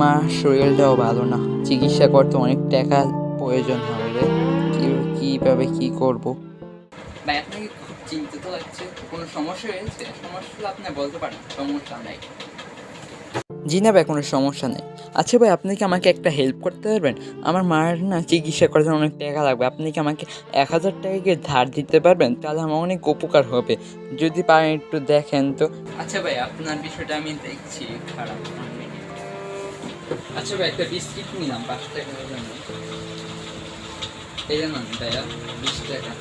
মার শরীরটাও ভালো না। চিকিৎসা করতে অনেক টাকা প্রয়োজন হবে রে। কি কীভাবে কী করব? ভাই আপনাকে খুব চিন্তিত লাগছে। কোনো সমস্যা হয়েছে? সমস্যা আপনি বলতে পারেন সমস্যা নাই। জি না ভাই কোনো সমস্যা নেই। আচ্ছা ভাই আপনি কি আমাকে একটা হেল্প করতে পারবেন? আমার মার না চিকিৎসা করতে অনেক টাকা লাগবে। আপনি কি আমাকে এক হাজার টাকা ধার দিতে পারবেন? তাহলে আমার অনেক উপকার হবে। যদি পারেন একটু দেখেন তো। আচ্ছা ভাই আপনার বিষয়টা আমি দেখছি। খারাপ আচ্ছা ভাই, একটা বিস্কিট নিলাম, পাঁচ টাকার জন্য এই জানান ভাইয়া, বিশ টাকা।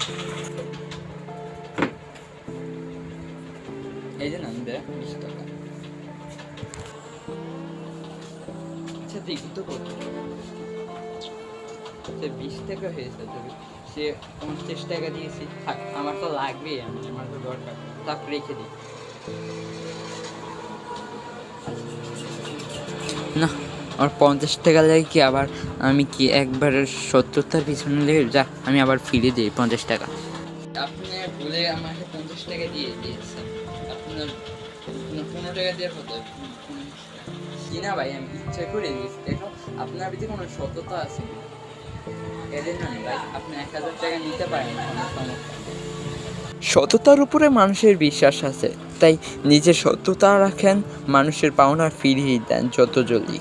এই জানান ভাইয়া, বিশ টাকা। আচ্ছা দেখি তো কত। সে বিশ টাকা হয়েছে তবে সে পঞ্চাশ টাকা দিয়েছি। থাক, আমার তো লাগবেই আমি আমার তো দরকার। থাক, রেখে দিই। না আর পঞ্চাশ টাকা লাগে কি আবার আমি কি একবার সত্তরটার পিছনে লেগে যা আমি আবার ফিরে দিই পঞ্চাশ টাকা। আপনি ভুলে আমাকে পঞ্চাশ টাকা দিয়ে দিয়েছেন। আপনার পনেরো টাকা দেওয়ার কথা কি না ভাই আমি ইচ্ছা করে দিয়েছি। দেখো আপনার ভিতরে কোনো সততা আছে কি? এদের না ভাই আপনি এক হাজার টাকা নিতে পারেন না কোনো সমস্যা নেই। সততার উপরে মানুষের বিশ্বাস আছে। তাই নিজের সত্যতা রাখেন মানুষের পাওনা ফিরিয়ে দেন যত জলদি।